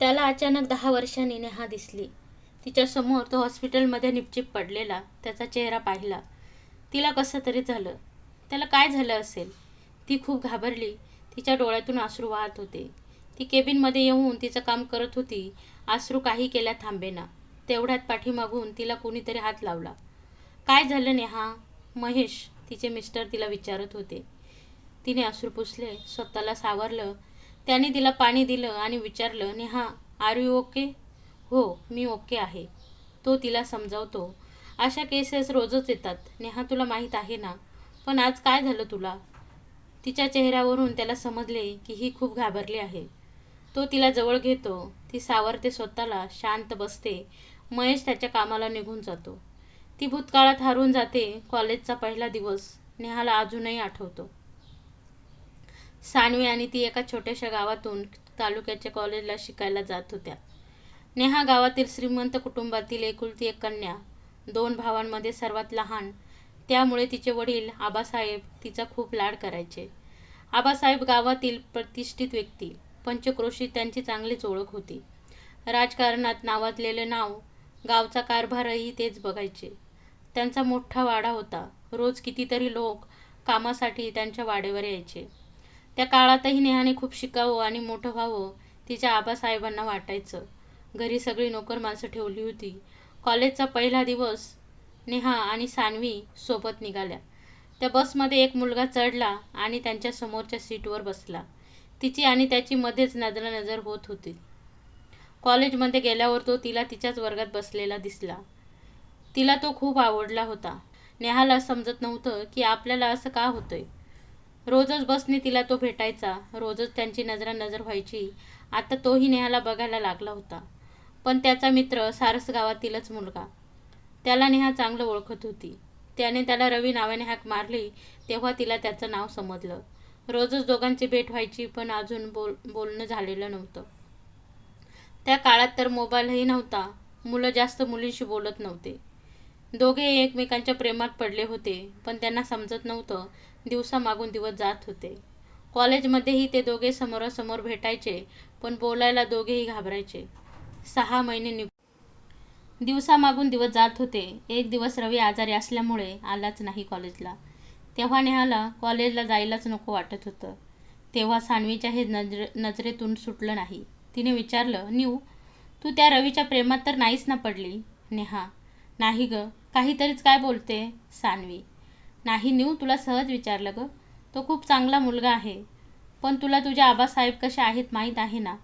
त्याला अचानक दहा वर्षांनी नेहा दिसली. तिच्यासमोर तो हॉस्पिटलमध्ये निपचिप पडलेला त्याचा चेहरा पाहिला. तिला कसं तरी झालं. त्याला काय झालं असेल? ती खूप घाबरली. तिच्या डोळ्यातून अश्रू वाहत होते. ती केबिनमध्ये येऊन तिचं काम करत होती. अश्रू काही केल्या थांबेना. तेवढ्यात पाठीमागून तिला कोणीतरी हात लावला. काय झालं नेहा? महेश तिचे मिस्टर तिला विचारत होते. तिने अश्रू पुसले. स्वतःला सावरलं. त्याने तिला पाणी दिलं आणि विचारलं नेहा आर यू ओके हो मी ओके आहे. तो तिला समजावतो. अशा केसेस रोजच येतात. नेहा तुला माहीत आहे ना? पण आज काय झालं तुला? तिच्या चेहऱ्यावरून त्याला समजले की ही खूप घाबरली आहे. तो तिला जवळ घेतो. ती सावरते स्वतःला शांत बसते. महेश त्याच्या कामाला निघून जातो. ती भूतकाळात हरून जाते कॉलेजचा पहिला दिवस. नेहाला अजूनही आठवतो. सानवी आणि ती एका छोट्याशा गावातून तालुक्याच्या कॉलेजला शिकायला जात होत्या. नेहा गावातील श्रीमंत कुटुंबातील एकुलती एक कन्या दोन भावांमध्ये सर्वात लहान त्यामुळे तिचे वडील आबासाहेब तिचा खूप लाड करायचे. आबासाहेब गावातील प्रतिष्ठित व्यक्ती पंचक्रोशी त्यांची चांगलीच ओळख होती. राजकारणात नावाजलेले नाव गावचा कारभारही तेच बघायचे. त्यांचा मोठा वाडा होता. रोज कितीतरी लोक कामासाठी त्यांच्या वाडेवर यायचे. त्या काळातही नेहाने खूप शिकावं आणि मोठं व्हावं तिच्या आबासाहेबांना वाटायचं. घरी सगळी नोकर माणसं ठेवली होती. कॉलेजचा पहिला दिवस नेहा आणि सान्वी सोबत निघाल्या. त्या बसमध्ये एक मुलगा चढला आणि त्यांच्या समोरच्या सीटवर बसला. तिची आणि त्याची मध्येच नजरानजर होत होती. कॉलेजमध्ये गेल्यावर तो तिला तिच्याच वर्गात बसलेला दिसला. तिला तो खूप आवडला होता. नेहाला समजत नव्हतं की आपल्याला असं का होतंय. रोजच बसने तिला तो भेटायचा रोजच त्यांची नजरानजर व्हायची. आता तोही नेहाला बघायला लागला होता. पण त्याचा मित्र सारस गावातीलच मुलगा. त्याला नेहा चांगलं ओळखत होती. त्याने त्याला रवी नावाने हाक मारली तेव्हा तिला त्याचं नाव समजलं. रोजच दोघांची भेट व्हायची पण अजून बोल बोलणं झालेलं नव्हतं. त्या काळात तर मोबाईलही नव्हता. मुलं जास्त मुलींशी बोलत नव्हते. दोघे एकमेकांच्या प्रेमात पडले होते पण त्यांना समजत नव्हतं दिवसामागून दिवस जात होते. कॉलेजमध्येही ते दोघे समोरासमोर भेटायचे पण बोलायला दोघेही घाबरायचे. सहा महिने निघ दिवसामागून दिवस जात होते. एक दिवस रवी आजारी असल्यामुळे आलाच नाही कॉलेजला. तेव्हा नेहाला कॉलेजला जायलाच नको वाटत होतं. तेव्हा सानवीच्या हे नजरे नजरेतून सुटलं नाही. तिने विचारलं न्यू तू त्या रवीच्या प्रेमात तर नाहीच ना पडली? नेहा. नाही ग. काहीतरीच काय बोलते? सानवी. नाही न्यू तुला सहज विचारलं ग. तो खूप चांगला मुलगा आहे. पण तुला तुझे आबासाहेब कसे आहेत माहीत आहे ना?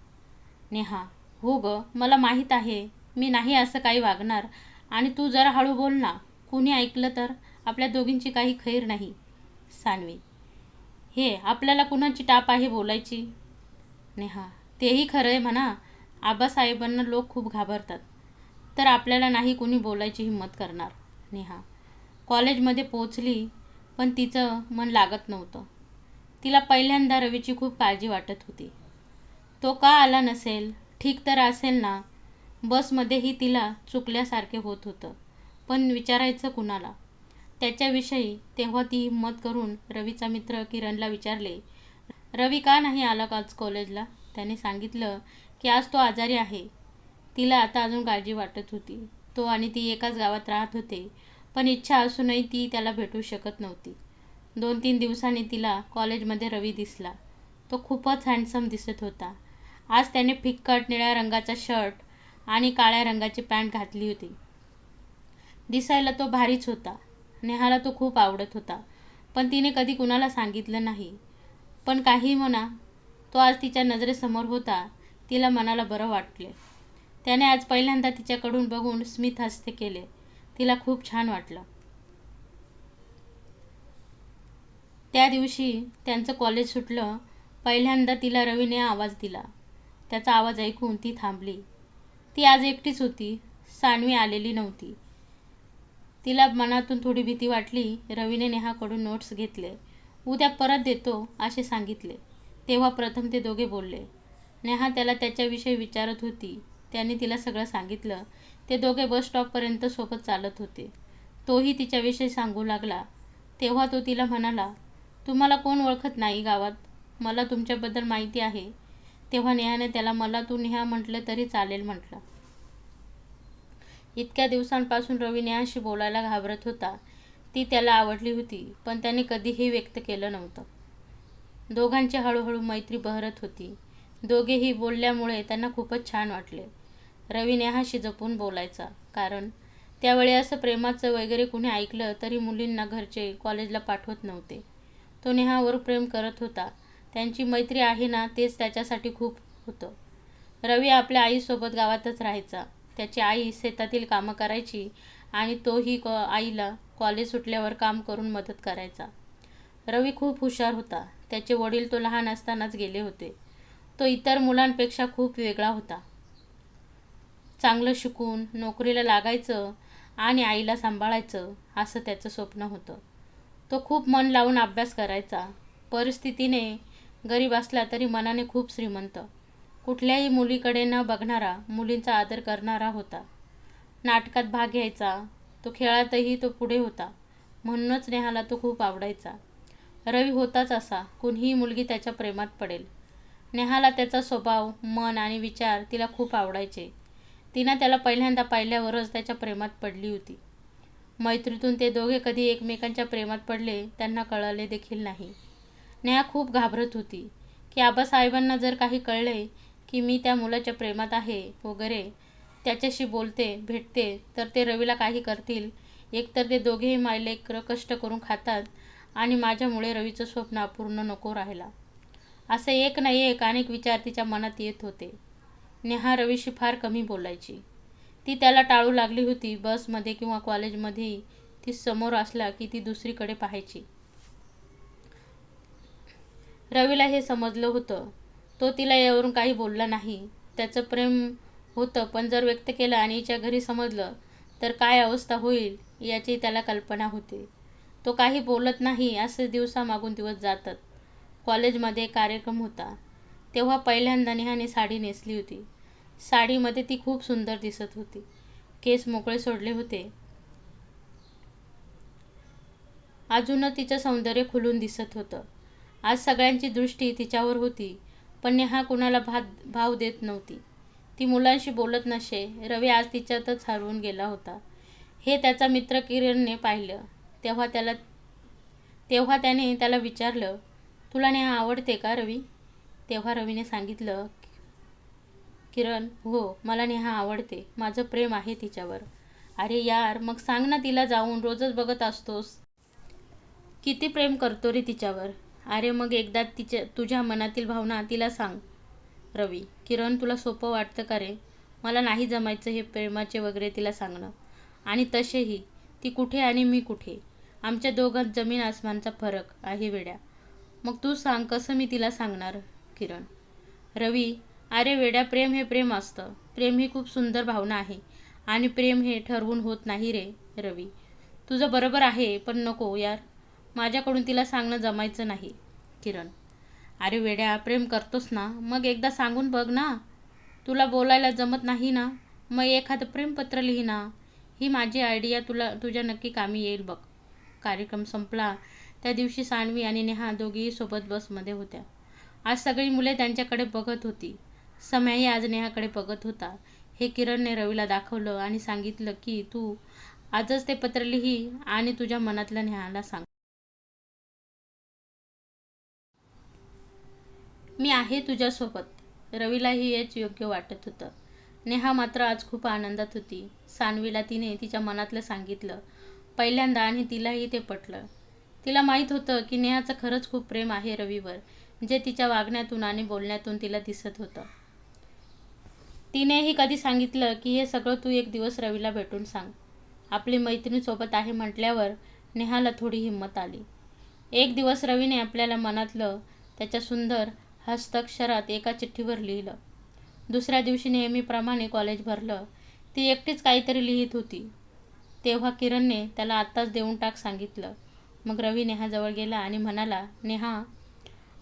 नेहा हो ग मला माहीत आहे. मी नाही असं काही वागणार. आणि तू जरा हळू बोल ना. कुणी ऐकलं तर? आपल्या दोघींची काही खैर नाही. सानवी हे आपल्याला कुणाची टाप आहे बोलायची? नेहा तेही खरं आहे म्हणा. आबासाहेबांना लोक खूप घाबरतात. तर आपल्याला नाही कुणी बोलायची हिंमत करणार. नेहा कॉलेजमध्ये पोचली पण तिचं मन लागत नव्हतं. तिला पहिल्यांदा रवीची खूप काळजी वाटत होती. तो का आला नसेल? ठीक तर असेल ना? बसमध्येही तिला चुकल्यासारखे होत होतं पण विचारायचं कुणाला? त्याच्याविषयी तेव्हा ती हिंमत करून रवीचा मित्र किरणला विचारले रवी का नाही आला आज कॉलेजला त्याने सांगितलं की आज तो आजारी आहे. तिला आता अजून काळजी वाटत होती. तो आणि ती एकाच गावात राहत होते. पण इच्छा असूनही ती त्याला भेटू शकत नव्हती. दोन तीन दिवसांनी तिला कॉलेजमध्ये रवी दिसला. तो खूपच हँडसम दिसत होता. आज त्याने फिक्कट निळ्या रंगाचा शर्ट आणि काळ्या रंगाची पॅन्ट घातली होती. दिसायला तो भारीच होता. नेहाला तो खूप आवडत होता. पण तिने कधी कुणाला सांगितलं नाही. पण काही म्हणा तो आज तिच्या नजरेसमोर होता. तिला मनाला बरं वाटले. त्याने आज पहिल्यांदा तिच्याकडून बघून स्मित हस्ते केले. तिला खूप छान वाटलं. त्या दिवशी त्यांचं कॉलेज सुटलं. पहिल्यांदा तिला रवीने आवाज दिला. त्याचा आवाज ऐकून ती थांबली. ती आज एकटीच होती. सानवी आलेली नव्हती. तिला मनातून थोडी भीती वाटली. रवीने नेहाकडून नोट्स घेतले. उद्या परत देतो असे सांगितले. तेव्हा प्रथम ते दोघे बोलले. नेहा त्याला त्याच्याविषयी विचारत होती. त्याने तिला सगळं सांगितलं. ते दोघे बस स्टॉपपर्यंत सोबत चालत होते. तोही तिच्याविषयी सांगू लागला. तेव्हा तो तिला म्हणाला तुम्हाला कोण ओळखत नाही गावात? मला तुमच्याबद्दल माहिती आहे. तेव्हा नेहाने त्याला मला तू नेहा म्हटलं तरी चालेल म्हटलं. इतक्या दिवसांपासून रवी नेहाशी बोलायला घाबरत होता. ती त्याला आवडली होती पण त्याने कधीही व्यक्त केलं नव्हतं. दोघांची हळूहळू मैत्री बहरत होती. दोघेही बोलल्यामुळे त्यांना खूपच छान वाटले. रवी हा शिजपून बोलायचा. कारण त्यावेळी असं प्रेमाचं वगैरे कुणी ऐकलं तरी मुलींना घरचे कॉलेजला पाठवत नव्हते. तो नेहावर प्रेम करत होता. त्यांची मैत्री आहे ना तेच त्याच्यासाठी खूप होतं. रवी आपल्या आईसोबत गावातच राहायचा. त्याची आई शेतातील कामं करायची आणि तोही कॉ आईला कॉलेज सुटल्यावर काम करून मदत करायचा. रवी खूप हुशार होता. त्याचे वडील तो लहान असतानाच गेले होते. तो इतर मुलांपेक्षा खूप वेगळा होता. चांगलं शिकून नोकरीला लागायचं आणि आईला सांभाळायचं असं त्याचं स्वप्न होतं. तो खूप मन लावून अभ्यास करायचा. परिस्थितीने गरीब असला तरी मनाने खूप श्रीमंत. कुठल्याही मुलीकडे न बघणारा मुलींचा आदर करणारा होता. नाटकात भाग घ्यायचा. तो खेळातही तो पुढे होता. म्हणूनच नेहाला तो खूप आवडायचा. रवी होताच असा. कुणीही मुलगी त्याच्या प्रेमात पडेल. नेहाला त्याचा स्वभाव मन आणि विचार तिला खूप आवडायचे. तिनं त्याला पहिल्यांदा पाहिल्यावरच त्याच्या प्रेमात पडली होती. मैत्रीतून ते दोघे कधी एकमेकांच्या प्रेमात पडले त्यांना कळले देखील नाही. नेहा खूप घाबरत होती की आबासाहेबांना जर काही कळले की मी त्या मुलाच्या प्रेमात आहे वगैरे त्याच्याशी बोलते भेटते तर ते रवीला काही करतील. एकतर ते दोघेही मायलेकरं कष्ट करून खातात आणि माझ्यामुळे रवीचं स्वप्न अपूर्ण नको राहिला. असे एक नाही एक अनेक विचार तिच्या मनात येत होते. नेहा रवीशी फार कमी बोलायची. ती त्याला टाळू लागली होती बसमध्ये किंवा कॉलेजमध्ये ती समोर असला की ती दुसरीकडे पाहायची. रवीला हे समजलं होतं. तो तिला यावरून काही बोलला नाही. त्याचं प्रेम होतं पण जर व्यक्त केलं आणि हिच्या घरी समजलं तर काय अवस्था होईल याची त्याला कल्पना होती. तो काही बोलत नाही असे दिवसामागून दिवस जातात. कॉलेजमध्ये कार्यक्रम होता. तेव्हा पहिल्यांदा नेहाने साडी नेसली होती. साडीमध्ये ती खूप सुंदर दिसत होती. केस मोकळे सोडले होते. अजूनच तिचं सौंदर्य खुलून दिसत होतं. आज सगळ्यांची दृष्टी तिच्यावर होती पण नेहा कुणाला भा भाव देत नव्हती. ती मुलांशी बोलत नसे रवी आज तिच्यातच हरवून गेला होता. हे त्याचा मित्र किरणने पाहिलं. तेव्हा त्याला तेव्हा त्याने त्याला विचारलं तुला नेहा आवडते का रवी? तेव्हा रवीने सांगितलं किरण हो मला नेहा आवडते. माझं प्रेम आहे तिच्यावर. अरे यार मग सांग ना तिला जाऊन रोजच बघत असतोस. किती प्रेम करतो रे तिच्यावर. अरे मग एकदा तिच्या तुझ्या मनातील भावना तिला सांग. रवी किरण तुला सोपं वाटतं का रे? मला नाही जमायचं हे प्रेमाचे वगैरे तिला सांगणं. आणि तसेही ती कुठे आणि मी कुठे? आमच्या दोघांत जमीन आसमानचा फरक आहे वेड्या. मग तू सांग कसं मी तिला सांगणार? किरण रवी अरे वेड्या प्रेम हे प्रेम असतं. प्रेम ही खूप सुंदर भावना आहे आणि प्रेम हे ठरवून होत नाही रे रवी. तुझं बरोबर आहे पण नको यार. माझ्याकडून तिला सांगणं जमायचं नाही किरण. अरे वेड्या प्रेम करतोस ना? मग एकदा सांगून बघ ना. तुला बोलायला जमत नाही ना? मग एखादं प्रेमपत्र लिही ना. ही माझी आयडिया तुला तुझ्या नक्की कामी येईल बघ. कार्यक्रम संपला. त्या दिवशी सानवी आणि नेहा दोघीही सोबत बसमध्ये होत्या. आज सगळी मुले त्यांच्याकडे बघत होती. सम्याही आज नेहाकडे बघत होता. हे किरणने रवीला दाखवलं आणि सांगितलं की तू आजच ते पत्र लिही आणि तुझ्या मनातल्या नेहाला सांग. मी आहे तुझ्यासोबत. रवीलाही हेच योग्य वाटत होतं. नेहा मात्र आज खूप आनंदात होती. सानवीला तिने तिच्या मनातलं सांगितलं. पहिल्यांदा आणि तिलाही ते पटलं. तिला माहीत होतं की नेहाचं खरंच खूप प्रेम आहे रवीवर. जे तिच्या वागण्यातून आणि बोलण्यातून तिला दिसत होतं. तिनेही कधी सांगितलं की हे सगळं तू एक दिवस रवीला भेटून सांग. आपली मैत्रीण सोबत आहे म्हटल्यावर नेहाला थोडी हिंमत आली. एक दिवस रवीने आपल्याला मनातलं त्याच्या सुंदर हस्ताक्षरात एका चिठ्ठीवर लिहिलं. दुसऱ्या दिवशी नेहमीप्रमाणे कॉलेज भरलं. ती एकटीच काहीतरी लिहित होती. तेव्हा किरणने त्याला आत्ताच देऊन टाक सांगितलं. मग रवी नेहाजवळ गेला आणि म्हणाला नेहा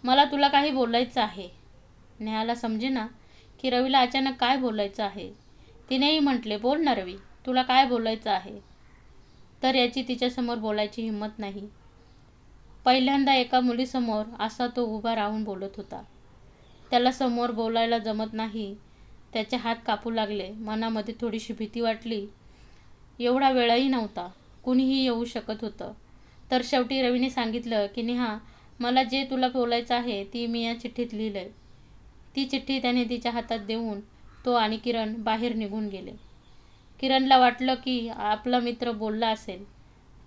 मला तुला काही बोलायचं आहे. नेहाला समजेना की रवीला अचानक काय बोलायचं आहे? तिनेही म्हटले बोल ना रवी तुला काय बोलायचं आहे? तर याची तिच्यासमोर बोलायची हिंमत नाही. पहिल्यांदा एका मुलीसमोर असा तो उभा राहून बोलत होता. त्याला समोर बोलायला जमत नाही. त्याचे हात कापू लागले. मनामध्ये थोडीशी भीती वाटली. एवढा वेळही नव्हता. कुणीही येऊ शकत होतं. तर शेवटी रवीने सांगितलं की नेहा मला जे तुला बोलायचं आहे ती मी या चिठ्ठीत लिहिलं आहे ती चिठ्ठी त्याने तिच्या हातात देऊन तो आणि किरण बाहेर निघून गेले. किरणला वाटलं की आपला मित्र बोलला असेल.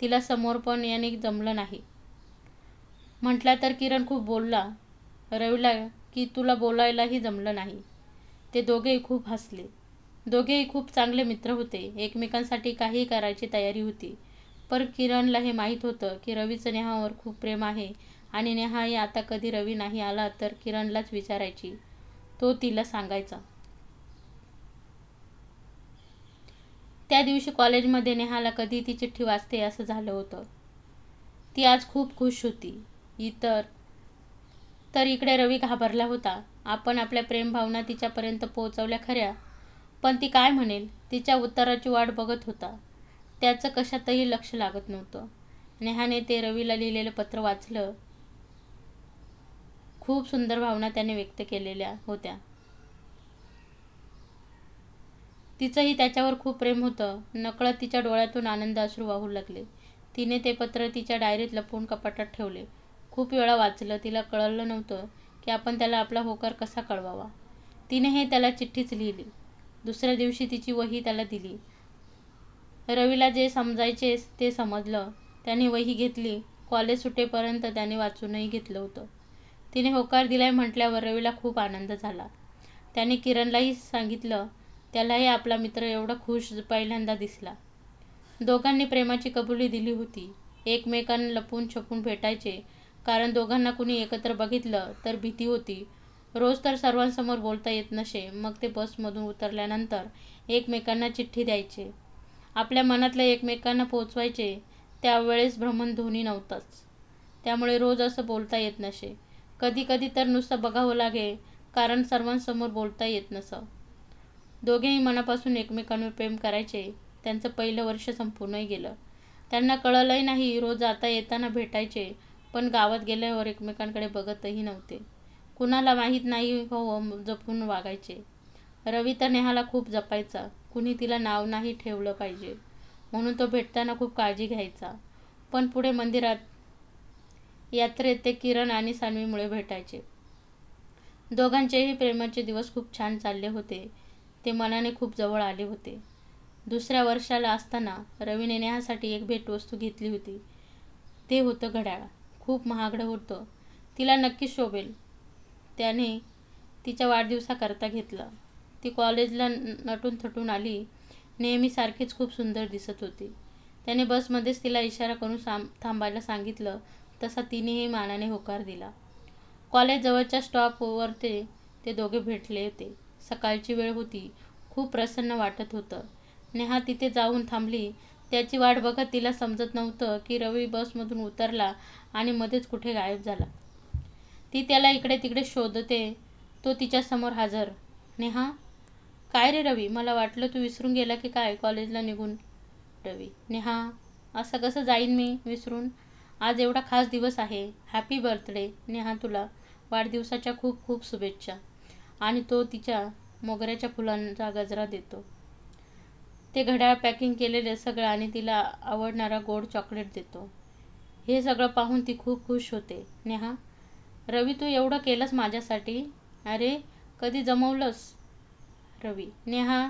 तिला समोर पण याने जमलं नाही. म्हटला तर किरण खूप बोलला. रवीला की तुला बोलायलाही जमलं नाही. ते दोघेही खूप हसले. दोघेही खूप चांगले मित्र होते. एकमेकांसाठी काही करायची तयारी होती. पर किरणला हे माहीत होतं की रवीचं नेहावर खूप प्रेम आहे आणि नेहाही आता कधी रवी नाही आला तर किरणलाच विचारायची. तो तिला सांगायचा. त्या दिवशी कॉलेजमध्ये नेहाला कधी ती चिठ्ठी वाचते असं झालं होतं. ती आज खूप खुश होती. इतर तर इकडे रवी घाबरला होता. आपण आपल्या प्रेमभावना तिच्यापर्यंत पोहोचवल्या खऱ्या. पण ती काय म्हणेल? तिच्या उत्तराची वाट बघत होता. त्याचं कशातही लक्ष लागत नव्हतं. नेहाने ते रवीला लिहिलेलं पत्र वाचलं. खूप सुंदर भावना त्याने व्यक्त केलेल्या होत्या. तिचंही त्याच्यावर खूप प्रेम होतं. नकळत तिच्या डोळ्यातून आनंद अश्रू वाहू लागले. तिने ते पत्र तिच्या डायरीत लपवून कपाटात ठेवले. खूप वेळा वाचलं. तिला कळलं नव्हतं की आपण त्याला आपला होकार कसा कळवावा. तिने हे त्याला चिठ्ठीच लिहिली. दुसऱ्या दिवशी तिची वही त्याला दिली. रवीला जे समजायचे ते समजलं. त्याने वही घेतली. कॉलेज सुटेपर्यंत त्याने वाचूनही घेतलं होतं. तिने होकार दिलाय म्हटल्यावर रवीला खूप आनंद झाला. त्याने किरणलाही सांगितलं त्यालाही आपला मित्र एवढा खुश पहिल्यांदा दिसला. दोघांनी प्रेमाची कबुली दिली होती. एकमेकांना लपून छपून भेटायचे. कारण दोघांना कुणी एकत्र बघितलं तर भीती होती. रोज तर सर्वांसमोर बोलता येत नसे. मग ते बसमधून उतरल्यानंतर एकमेकांना चिठ्ठी द्यायचे. आपल्या मनातलं एकमेकांना पोचवायचे. त्यावेळेस भ्रमणध्वनी नव्हताच. त्यामुळे रोज असं बोलता येत नसे. कधी कधी तर नुसतं बघावं लागे कारण सर्वांसमोर बोलता येत नसं. दोघेही मनापासून एकमेकांवर प्रेम करायचे. त्यांचं पहिलं वर्ष संपूर्णही गेलं. त्यांना कळलंही नाही रोज आता येताना भेटायचे पण गावात गेल्यावर एकमेकांकडे बघतही नव्हते. कुणाला माहीत नाही हो जपून वागायचे. रवी तर नेहाला खूप जपायचा. कुणी तिला नाव नाही ठेवलं पाहिजे. म्हणून तो भेटताना खूप काळजी घ्यायचा. पण पुढे मंदिरात यात्रेत ते किरण आणि सान्वीमुळे भेटायचे. दोघांचेही प्रेमाचे दिवस खूप छान चालले होते. ते मनाने खूप जवळ आले होते. दुसऱ्या वर्षाला असताना रवीने नेहासाठी एक भेटवस्तू घेतली होती. ते होतं घड्याळ. खूप महागडं होतं. तिला नक्की शोभेल. त्याने तिच्या वाढदिवसाकरता घेतलं. ती कॉलेजला नटून थटून आली. नेहमी सारखीच खूप सुंदर दिसत होती. त्याने बसमध्येच तिला इशारा करून साम थांबायला सांगितलं. तसा तिनेही मानाने होकार दिला. कॉलेज जवळच्या स्टॉपवर ते ते दोघे भेटले होते. सकाळची वेळ होती. खूप प्रसन्न वाटत होतं. नेहा तिथे जाऊन थांबली. त्याची वाट बघत तिला समजत नव्हतं की रवी बसमधून उतरला आणि मध्येच कुठे गायब झाला. ती त्याला इकडे तिकडे शोधते. तो तिच्यासमोर हजर. नेहा काय रे रवी? मला वाटलं तू विसरून गेला की काय कॉलेजला निघून रवी. नेहा असं कसं जाईन मी विसरून? आज एवढा खास दिवस आहे. हॅपी बर्थडे नेहा तुला. वाढदिवसाच्या खूप खूप शुभेच्छा. आणि तो तिच्या मोगऱ्याच्या फुलांचा गजरा देतो. ते घड्याळ पॅकिंग केलेले सगळं आणि तिला आवडणारा गोड चॉकलेट देतो. हे सगळं पाहून ती खूप खुश होते. नेहा रवी तू एवढं केलंस माझ्यासाठी? अरे कधी जमवलंस? रवी नेहा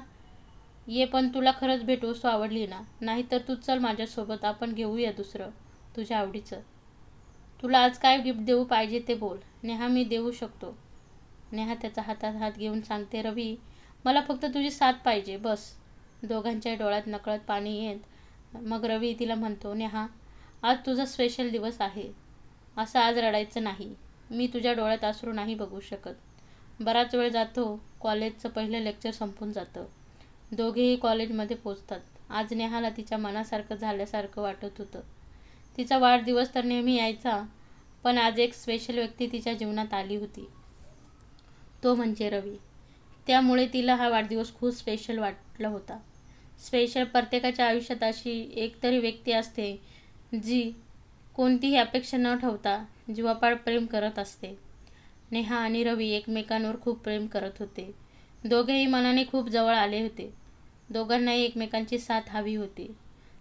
ये पण तुला खरंच भेटवस्तू आवडली ना. नाहीतर तू चल माझ्यासोबत. आपण घेऊया दुसरं. तुझ्या आवडीचं. तुला आज काय गिफ्ट देऊ पाहिजे ते बोल. नेहा मी देऊ शकतो. नेहा त्याचा हातात हात घेऊन सांगते रवी मला फक्त तुझी साथ पाहिजे बस. दोघांच्या डोळ्यात नकळत पाणी येत. मग रवी तिला म्हणतो नेहा आज तुझा स्पेशल दिवस आहे. असं आज रडायचं नाही. मी तुझ्या डोळ्यात आसरू नाही बघू शकत. बराच वेळ जातो कॉलेजचं पहिलं लेक्चर संपून जातं. दोघेही कॉलेजमध्ये पोचतात. आज नेहाला तिच्या मनासारखं झाल्यासारखं वाटत होतं. तिचा वाढदिवस तर नेहमी यायचा पण आज एक स्पेशल व्यक्ती तिच्या जीवनात आली होती. तो म्हणजे रवी. त्यामुळे तिला हा वाढदिवस खूप स्पेशल वाटला होता. स्पेशल प्रत्येकाच्या आयुष्यात अशी एक तरी व्यक्ती असते जी कोणतीही अपेक्षा न ठेवता जीवापाड प्रेम करत असते. नेहा आणि रवी एकमेकांवर खूप प्रेम करत होते. दोघेही मनाने खूप जवळ आले होते. दोघांनाही एकमेकांची साथ हवी होती.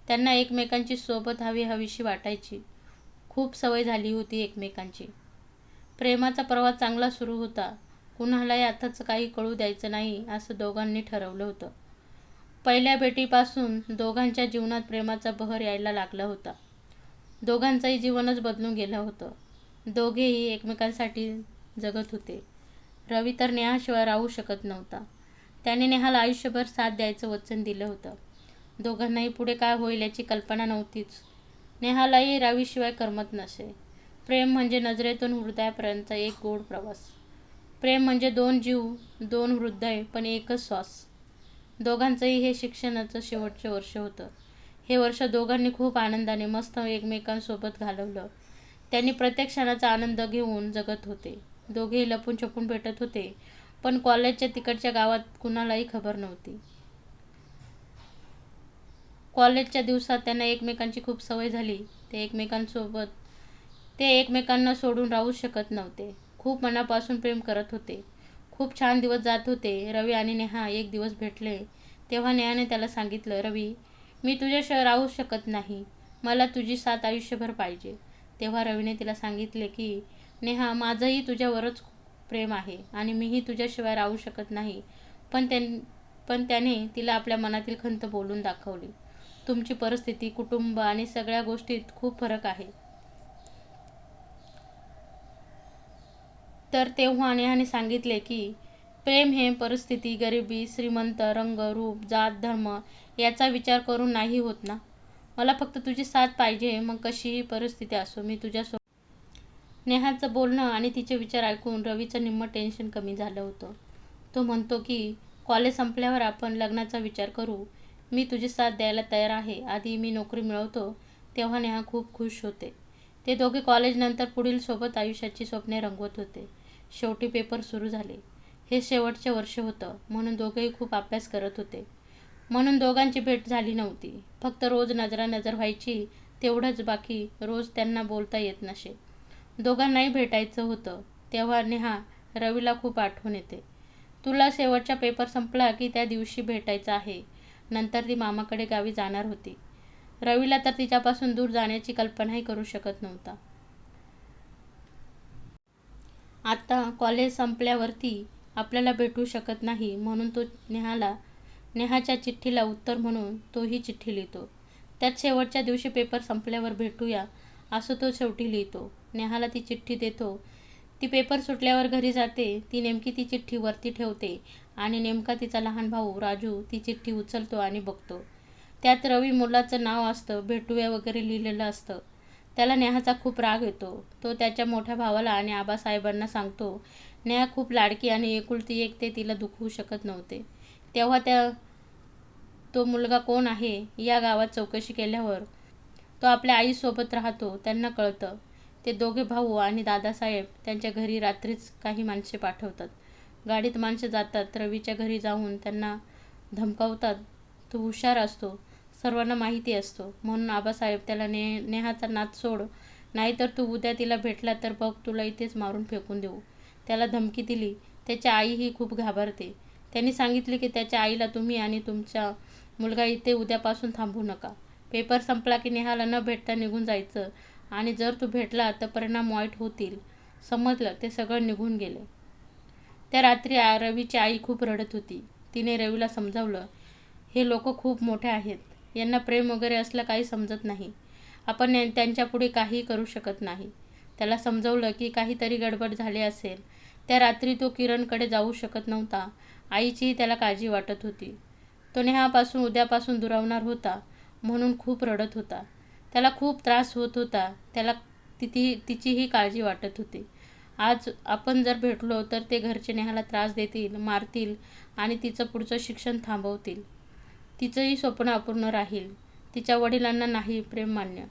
त्यांना एकमेकांची सोबत हवी हवीशी वाटायची. खूप सवय झाली होती एकमेकांची. प्रेमाचा प्रवास चांगला सुरू होता. कुणालाही आताच काही कळू द्यायचं नाही असं दोघांनी ठरवलं होतं. पहिल्या भेटीपासून दोघांच्या जीवनात प्रेमाचा बहर यायला लागला होता. दोघांचंही जीवनच बदलून गेलं होतं. दोघेही एकमेकांसाठी जगत होते. रवी तर नेहाशिवाय राहू शकत नव्हता. त्याने नेहाला आयुष्यभर साथ द्यायचं वचन दिलं होतं. दोघांनाही पुढे काय होईल याची कल्पना नव्हतीच. नेहालाही रावीशिवाय करमत नसे. प्रेम म्हणजे नजरेतून हृदयापर्यंत एक गोड प्रवास. प्रेम म्हणजे दोन जीव दोन हृदय पण एकच श्वास. दोघांचंही हे शिक्षणाचं शेवटचे वर्ष होतं. हे वर्ष दोघांनी खूप आनंदाने मस्त एकमेकांसोबत घालवलं. त्यांनी प्रत्येक क्षणाचा आनंद घेऊन जगत होते. दोघेही लपून छपून भेटत होते पण कॉलेजच्या तिकडच्या गावात कुणालाही खबर नव्हती. कॉलेजच्या दिवसात त्यांना एकमेकांची खूप सवय झाली. ते एकमेकांसोबत ते एकमेकांना सोडून राहू शकत नव्हते. खूप मनापासून प्रेम करत होते. खूप छान दिवस जात होते. रवी आणि नेहा एक दिवस भेटले. तेव्हा नेहाने त्याला सांगितलं रवी मी तुझ्याशिवाय राहू शकत नाही. मला तुझी साथ आयुष्यभर पाहिजे. तेव्हा रवीने तिला सांगितले की नेहा माझंही तुझ्यावरच प्रेम आहे आणि मीही तुझ्याशिवाय राहू शकत नाही. पण त्यां पण त्याने तिला आपल्या मनातील खंत बोलून दाखवली. तुमची परिस्थिती कुटुंब आणि सगळ्या गोष्टीत खूप फरक आहे. तर तेव्हा नेहाने सांगितले की प्रेम हे परिस्थिती गरिबी श्रीमंत रंग रूप जात धर्म याचा विचार करून नाही होत ना? मला फक्त तुझी साथ पाहिजे मग कशीही परिस्थिती असो मी तुझ्यासोबत नेहाचं बोलणं आणि तिचे विचार ऐकून रवीचं निम्म टेन्शन कमी झालं होतं. तो म्हणतो की कॉलेज संपल्यावर आपण लग्नाचा विचार करू मी तुझी साथ द्यायला तयार आहे. आधी मी नोकरी मिळवतो तेव्हा नेहा खूप खुश होते. ते दोघे कॉलेजनंतर पुढील सोबत आयुष्याची स्वप्ने रंगवत होते. शेवटी पेपर सुरू झाले. हे शेवटचे वर्ष होतं म्हणून दोघेही खूप अभ्यास करत होते. म्हणून दोघांची भेट झाली नव्हती. फक्त रोज नजरानजर व्हायची तेवढंच बाकी रोज त्यांना बोलता येत नसे. दोघांनाही भेटायचं होतं. तेव्हा नेहा रवीला खूप आठवण येते. तुला शेवटचा पेपर संपला की त्या दिवशी भेटायचं आहे. नंतर ती मामाकडे गावी जाणार होती. रवीला तर तिच्यापासून दूर जाण्याची कल्पनाही करू शकत नव्हता. आता कॉलेज संपल्यावरती आपल्याला भेटू शकत नाही म्हणून तो नेहाला नेहाच्या चिठ्ठीला उत्तर म्हणून तोही चिठ्ठी लिहितो. त्यात शेवटच्या दिवशी पेपर संपल्यावर भेटूया असं तो शेवटी लिहितो. नेहाला ती चिठ्ठी देतो. ती पेपर सुटल्यावर घरी जाते. ती नेमकी ती चिठ्ठी वरती ठेवते. आणि नेमका तिचा लहान भाऊ राजू ती चिठ्ठी उचलतो आणि बघतो. त्यात रवी मुलाचं नाव असतं भेटूया वगैरे लिहिलेलं असतं. त्याला नेहाचा खूप राग येतो. तो त्याच्या मोठ्या भावाला आणि आबासाहेबांना सांगतो नेहा खूप लाडकी आणि एकुलती एक ते तिला दुखवू शकत नव्हते. तेव्हा त्या तो मुलगा कोण आहे या गावात चौकशी केल्यावर तो आपल्या आईसोबत राहतो त्यांना कळतं. ते दोघे भाऊ आणि दादासाहेब त्यांच्या घरी रात्रीच काही माणसे पाठवतात. गाडीत माणसे जातात रवीच्या घरी जाऊन त्यांना धमकावतात. तो हुशार असतो सर्वांना माहिती असतो. म्हणून आबासाहेब त्याला ने नेहाचा नाद सोड. नाहीतर तू उद्या तिला भेटला तर बघ तुला इथेच मारून फेकून देऊ. त्याला धमकी दिली. त्याची आईही खूप घाबरते. त्यांनी सांगितले की त्याच्या आईला तुम्ही आणि तुमचा मुलगा इथे उद्यापासून थांबू नका. पेपर संपला की नेहाला न भेटता निघून जायचं. आणि जर तू भेटला तर परिणाम वाईट होतील. समजलं ते सगळं निघून गेले. त्या रात्री रवीची आई खूप रडत होती. तिने रवीला समजावलं हे लोक खूप मोठे आहेत. यांना प्रेम वगैरे असलं काही समजत नाही. आपण त्यांच्यापुढे काही करू शकत नाही. त्याला समजवलं की काहीतरी गडबड झाली असेल. त्या रात्री तो किरणकडे जाऊ शकत नव्हता. आईचीही त्याला काळजी वाटत होती. तो नेहापासून उद्यापासून दुरावणार होता म्हणून खूप रडत होता. त्याला खूप त्रास होत होता. त्याला तिथी तिचीही काळजी वाटत होती. आज आपण जर भेटलो तर ते घरचे नेहाला त्रास देतील मारतील आणि तिचं पुढचं शिक्षण थांबवतील. तिचंही स्वप्न अपूर्ण राहील. तिच्या वडिलांना नाही प्रेम मान्य.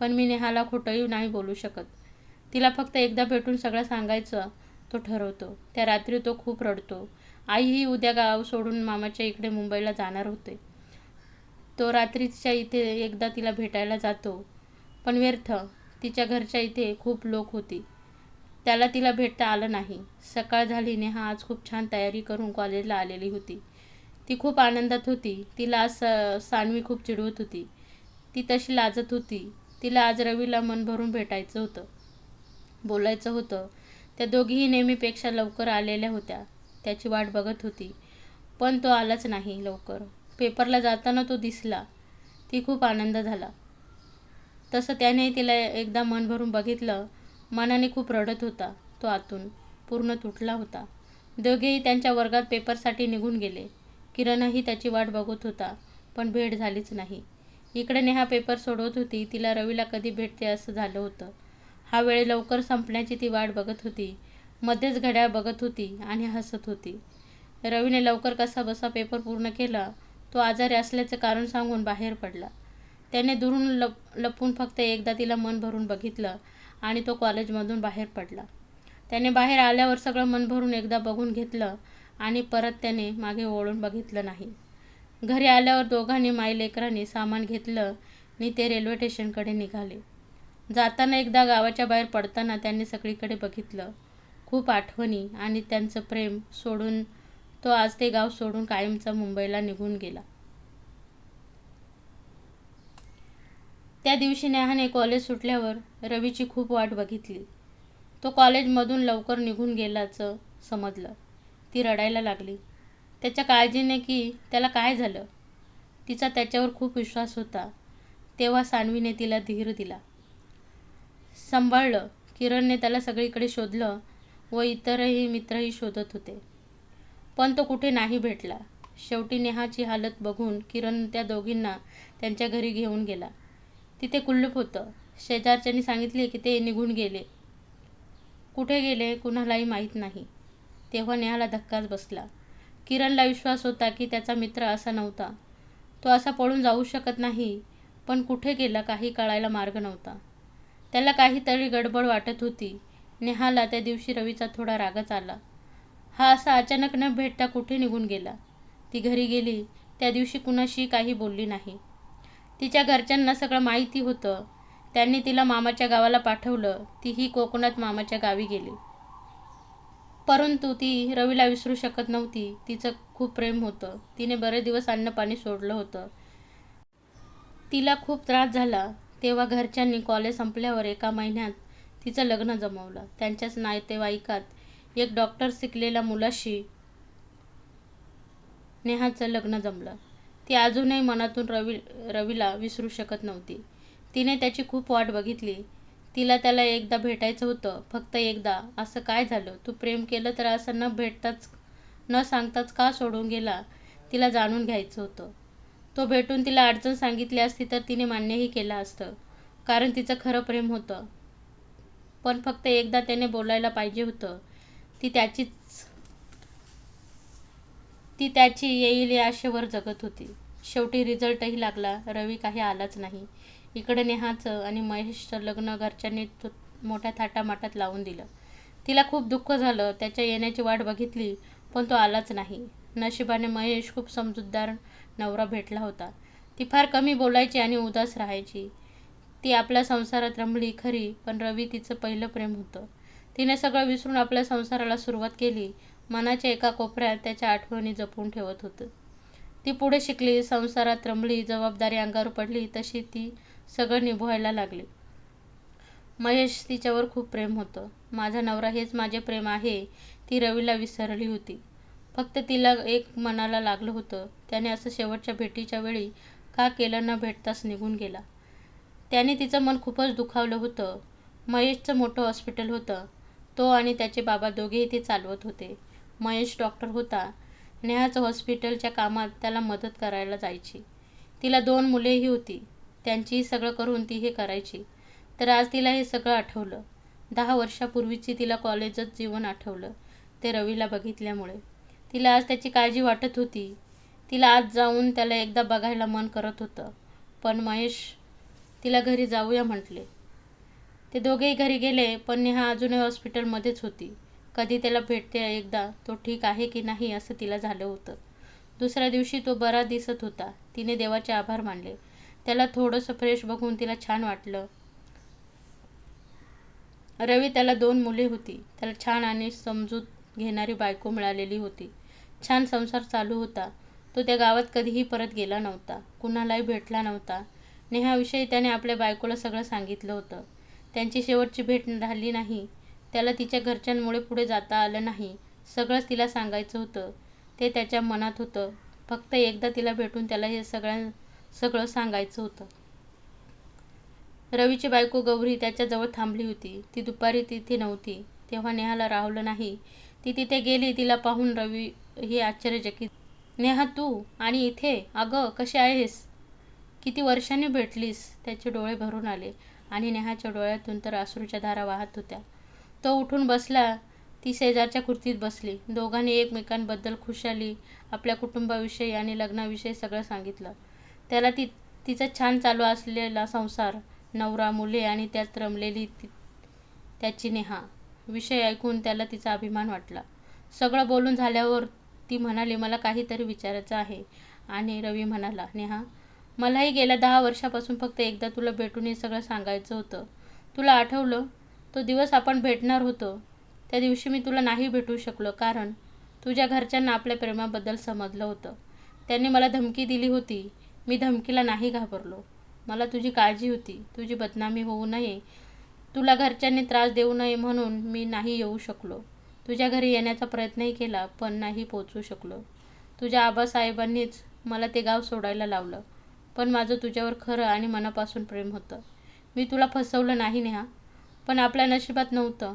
पण मी नेहाला खोटंही नाही बोलू शकत. तिला फक्त एकदा भेटून सगळं सांगायचं तो ठरवतो. त्या रात्री तो खूप रडतो. आईही उद्या गाव सोडून मामाच्या इकडे मुंबईला जाणार होते. तो रात्रीच्या इथे एकदा तिला भेटायला जातो. पण व्यर्थ तिच्या घरच्या इथे खूप लोक होती. त्याला तिला भेटता आलं नाही. सकाळ झाली नेहा आज खूप छान तयारी करून कॉलेजला आलेली होती. ती खूप आनंदात होती. तिला आज स- सानवी खूप चिडवत होती. ती तशी लाजत होती. तिला आज रवीला मन भरून भेटायचं होतं. बोलायचं होतं. त्या दोघीही नेहमीपेक्षा लवकर आलेल्या होत्या. त्याची वाट बघत होती. पण तो आलाच नाही लवकर. पेपरला जाताना तो दिसला. ती खूप आनंद झाला. तसं त्याने तिला एकदा मन भरून बघितलं. मनाने खूप रडत होता. तो आतून पूर्ण तुटला होता. दोघेही त्यांच्या वर्गात पेपरसाठी निघून गेले. किरणही त्याची वाट बघत होता पण भेट झालीच नाही. इकडे नेहा पेपर सोडवत होती तिला रवीला कधी भेटते असं झालं होतं. हा वेळ लवकर संपण्याची ती वाट बघत होती. मध्येच घड्याळ बघत होती आणि हसत होती. रवीने लवकर कसा बसा पेपर पूर्ण केला. तो आजारी असल्याचं कारण सांगून बाहेर पडला. त्याने दुरून लप लपून फक्त एकदा तिला मन भरून बघितलं. आणि तो कॉलेजमधून बाहेर पडला. त्याने बाहेर आल्यावर सगळं मन भरून एकदा बघून घेतलं आणि परत त्याने मागे वळून बघितलं नाही. घरी आल्यावर दोघांनी माईलेकरांनी सामान घेतलं आणि ते रेल्वे स्टेशनकडे निघाले. जाताना एकदा गावाच्या बाहेर पडताना त्यांनी सगळीकडे बघितलं. खूप आठवणी आणि त्यांचं प्रेम सोडून तो आज ते गाव सोडून कायमचा मुंबईला निघून गेला. त्या दिवशी नेहाने कॉलेज सुटल्यावर रवीची खूप वाट बघितली. तो कॉलेजमधून लवकर निघून गेल्याचं समजलं. ती रडायला लागली. त्याच्या काळजीने की त्याला काय झालं? तिचा त्याच्यावर खूप विश्वास होता. तेव्हा सान्वीने तिला धीर दिला. सांभाळलं. किरणने त्याला सगळीकडे शोधलं व इतरही मित्रही शोधत होते. पण तो कुठे नाही भेटला. शेवटी नेहाची हालत बघून किरण त्या दोघींना त्यांच्या घरी घेऊन गेला. तिथे कुल्लूप होतं. शेजारच्यांनी सांगितले की ते निघून गेले. कुठे गेले कुणालाही माहीत नाही. तेव्हा नेहाला धक्काच बसला. किरणला विश्वास होता की त्याचा मित्र असा नव्हता. तो असा पळून जाऊ शकत नाही पण कुठे गेला काही कळायला मार्ग नव्हता. त्याला काहीतरी गडबड वाटत होती. नेहाला त्या दिवशी रवीचा थोडा रागच आला. हा असा अचानक न भेटता कुठे निघून गेला? ती घरी गेली. त्या दिवशी कुणाशी काही बोलली नाही. तिच्या घरच्यांना सगळं माहिती होतं. त्यांनी तिला मामाच्या गावाला पाठवलं. तीही कोकणात मामाच्या गावी गेली. परंतु ती रवीला विसरू शकत नव्हती. तिचं खूप प्रेम होतं. तिने बरे दिवस अन्नपाणी सोडलं होतं. तिला खूप त्रास झाला. तेव्हा घरच्यांनी कॉलेज संपल्यावर एका महिन्यात तिचं लग्न जमवलं. त्यांच्याच नातेवाईकात एक डॉक्टर शिकलेल्या मुलाशी नेहाचं लग्न जमलं. ती अजूनही मनातून रवी रवीला विसरू शकत नव्हती. तिने त्याची खूप वाट बघितली. तिला त्याला एकदा भेटायचं होतं फक्त एकदा. असं काय झालं? तू प्रेम केलं तर असं न भेटताच न सांगताच का सोडून गेला? तिला जाणून घ्यायचं होतं. तो भेटून तिला अडचण सांगितली असती तर तिने मान्यही केलं असतं. कारण तिचं खरं प्रेम होतं. पण फक्त एकदा त्याने बोलायला पाहिजे होतं. ती त्याचीच ती त्याची येईल या आशेवर जगत होती. शेवटी रिझल्टही लागला. रवी काही आलाच नाही. इकडे नेहाचं आणि महेशचं लग्न घरच्यांनी मोठ्या थाटामाटात लावून दिलं. तिला खूप दुःख झालं. त्याच्या येण्याची वाट बघितली पण तो आलाच नाही. नशिबाने महेश खूप समजूतदार नवरा भेटला होता. ती फार कमी बोलायची आणि उदास राहायची. ती आपल्या संसारात रमली खरी पण रवी तिचं पहिलं प्रेम होतं. तिने सगळं विसरून आपल्या संसाराला सुरुवात केली. मनाच्या एका कोपऱ्यात त्याच्या आठवणी जपून ठेवत होतं. ती पुढे शिकली संसारात रमली जबाबदारी अंगावर पडली तशी ती सगळं निभवायला लागली. महेश तिच्यावर खूप प्रेम होतं. माझा नवरा हेच माझे प्रेम आहे ती रवीला विसरली होती. फक्त तिला एक मनाला लागलं होतं. त्याने असं शेवटच्या भेटीच्या वेळी का केलं न भेटताच निघून गेला. त्याने तिचं मन खूपच दुखावलं होतं. महेशचं मोठं हॉस्पिटल होतं. तो आणि त्याचे बाबा दोघेही ते चालवत होते. महेश डॉक्टर होता. नेहाच हॉस्पिटलच्या कामात त्याला मदत करायला जायची. तिला दोन मुलेही होती. त्यांचीही सगळं करून ती हे करायची. तर आज तिला हे सगळं आठवलं. दहा वर्षापूर्वीची तिला कॉलेजच जीवन आठवलं ते रवीला बघितल्यामुळे. तिला आज त्याची काळजी वाटत होती. तिला आज जाऊन त्याला एकदा बघायला मन करत होतं. पण महेश तिला घरी जाऊया म्हटले. ते दोघेही घरी गेले पण नेहा अजूनही हॉस्पिटलमध्येच होती. कधी त्याला भेटते एकदा तो ठीक आहे की नाही असं तिला झालं होतं. दुसऱ्या दिवशी तो बरा दिसत होता. तिने देवाचे आभार मानले. त्याला थोडंसं फ्रेश बघून तिला छान वाटलं. रवी त्याला दोन मुले होती. त्याला छान आणि समजूत घेणारी बायको मिळालेली होती. छान संसार चालू होता. तो त्या गावात कधीही परत गेला नव्हता. कुणालाही भेटला नव्हता. नेहाविषयी त्याने आपल्या बायकोला सगळं सांगितलं होतं. त्यांची शेवटची भेट झाली नाही. त्याला तिच्या घरच्यांमुळे पुढे जाता आलं नाही. सगळंच तिला सांगायचं होतं. ते त्याच्या मनात होतं. फक्त एकदा तिला भेटून त्याला हे सगळ्या सगळं सांगायचं होतं. रवीची बायको गौरी त्याच्याजवळ थांबली होती. ती दुपारी तिथे नव्हती. तेव्हा नेहाला राहवलं नाही. ती तिथे गेली. तिला पाहून रवी हे आश्चर्यचकित. नेहा तू आणि इथे? अगं कशी आहेस? किती वर्षांनी भेटलीस? त्याचे डोळे भरून आले आणि नेहाच्या डोळ्यातून तर अश्रूच्या धारा वाहत होत्या. तो उठून बसला. ती शेजारच्या खुर्चीत बसली. दोघांनी एकमेकांबद्दल खुशाली आपल्या कुटुंबाविषयी आणि लग्नाविषयी सगळं सांगितलं. त्याला ती तिचा छान चालू असलेला संसार नवरा मुले आणि त्यात रमलेली त्याची नेहा विषय ऐकून त्याला तिचा अभिमान वाटला. सगळं बोलून झाल्यावर ती म्हणाली मला काहीतरी विचारायचं आहे. आणि रवी म्हणाला नेहा मलाही गेल्या दहा वर्षापासून फक्त एकदा तुला भेटून हे सगळं सांगायचं होतं. तुला आठवलं? तो दिवस आपण भेटणार होतो त्या दिवशी मी तुला नाही भेटू शकलो कारण तुझ्या घरच्यांना आपल्या प्रेमाबद्दल समजलं होतं. त्यांनी मला धमकी दिली होती मी धमकीला नाही घाबरलो. मला तुझी काळजी होती तुझी बदनामी होऊ नये तुला घरच्यांनी त्रास देऊ नये म्हणून मी नाही येऊ शकलो. तुझ्या घरी येण्याचा प्रयत्नही केला पण नाही पोचू शकलो. तुझ्या आबासाहेबांनीच मला ते गाव सोडायला लावलं पण माझं तुझ्यावर खरं आणि मनापासून प्रेम होतं. मी तुला फसवलं नाही नेहा. पण आपल्या नशिबात नव्हतं.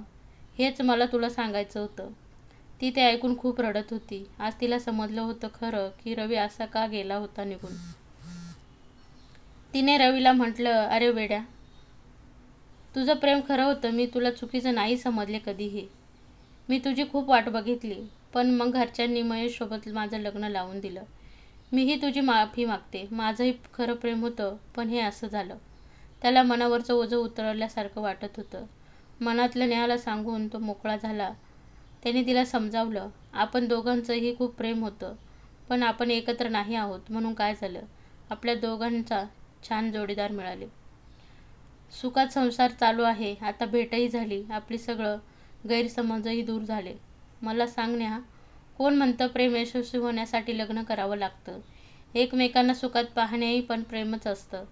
हेच मला तुला सांगायचं होतं. ती ते ऐकून खूप रडत होती. आज तिला समजलं होतं खरं की रवी असा का गेला होता निघून. तिने रवीला म्हटलं अरे वेड्या तुझं प्रेम खरं होतं. मी तुला चुकीचं नाही समजले कधीही. मी तुझी खूप वाट बघितली. पण मग घरच्यांनी महेशसोबत माझं लग्न लावून दिलं. मीही तुझी माफी मागते. माझंही खरं प्रेम होतं पण हे असं झालं. त्याला मनावरचं ओझं उतरवल्यासारखं वाटत होतं. मनातलं नेहाला सांगून तो मोकळा झाला. त्याने तिला समजावलं आपण दोघांचंही खूप प्रेम होतं पण आपण एकत्र नाही आहोत म्हणून काय झालं? आपल्या दोघांचा छान जोडीदार मिळाले. सुखात संसार चालू आहे आता भेटही झाली आपली सगळं गैरसमजही दूर झाले. मला सांग नेहा कोण म्हणतं प्रेम यशस्वी होण्यासाठी लग्न करावं लागतं? एकमेकांना सुखात पाहणेही पण प्रेमच असतं.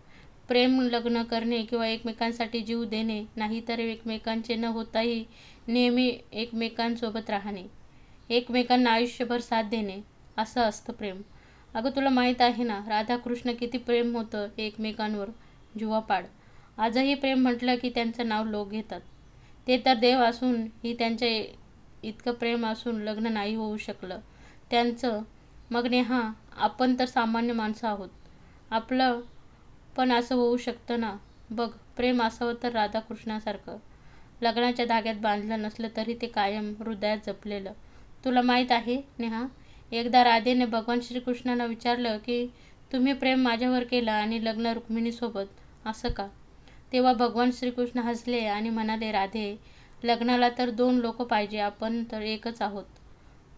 प्रेम लग्न करणे किंवा एकमेकांसाठी जीव देणे नाही तर एकमेकांचे न होताही नेहमी एकमेकांसोबत राहणे एकमेकांना आयुष्यभर साथ देणे असं असतं प्रेम. अगं तुला माहीत आहे ना राधाकृष्ण किती प्रेम होतं एकमेकांवर? जुवापाड. आजही प्रेम म्हटलं की त्यांचं नाव लोक घेतात. ते तर देव असून ही त्यांच्या इतकं प्रेम असून लग्न नाही होऊ शकलं. त्यांचं मग नेहा आपण तर सामान्य माणसं आहोत. आपलं पण असं होऊ शकतं ना. बघ प्रेम असावं तर राधाकृष्णासारखं. लग्नाच्या धाग्यात बांधलं नसलं तरी ते कायम हृदयात जपलेलं. तुला माहीत आहे नेहा एकदा राधेने भगवान श्रीकृष्णांना विचारलं की तुम्ही प्रेम माझ्यावर केलं आणि लग्न रुक्मिणीसोबत असं का? तेव्हा भगवान श्रीकृष्ण हसले आणि म्हणाले राधे लग्नाला तर दोन लोक पाहिजे आपण तर एकच आहोत.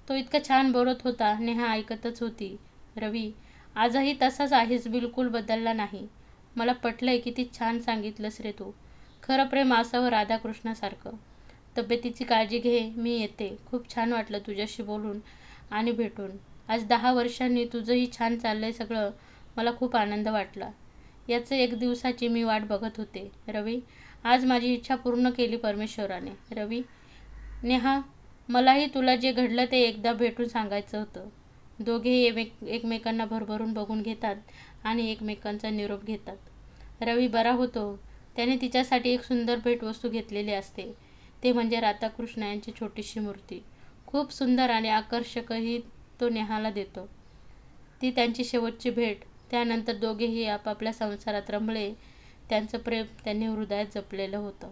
तो इतका छान बोलत होता नेहा ऐकतच होती. रवी आजही तसाच आहेस बिलकुल बदलला नाही. मला पटलंय किती छान सांगितलंस रे तू. खरं प्रेम असावं राधाकृष्णासारखं. तब्येतीची काळजी घे मी येते. खूप छान वाटलं तुझ्याशी बोलून आणि भेटून. आज दहा वर्षांनी तुझंही छान चाललंय सगळं मला खूप आनंद वाटला. याचं एक दिवसाची मी वाट बघत होते. रवी आज माझी इच्छा पूर्ण केली परमेश्वराने. रवी नेहा मलाही तुला जे घडलं ते एकदा भेटून सांगायचं होतं. दोघेही एकमेक एकमेकांना भरभरून बघून घेतात. आणि एकमेकांचा निरोप घेतात. रवी बरा होतो. त्याने तिच्यासाठी एक सुंदर भेटवस्तू घेतलेली असते. ते म्हणजे राधाकृष्ण यांची छोटीशी मूर्ती. खूप सुंदर आणि आकर्षकही तो नेहाला देतो. ती त्यांची शेवटची भेट. त्यानंतर दोघेही आपापल्या संसारात रमले. त्यांचं प्रेम त्यांनी हृदयात जपलेलं होतं.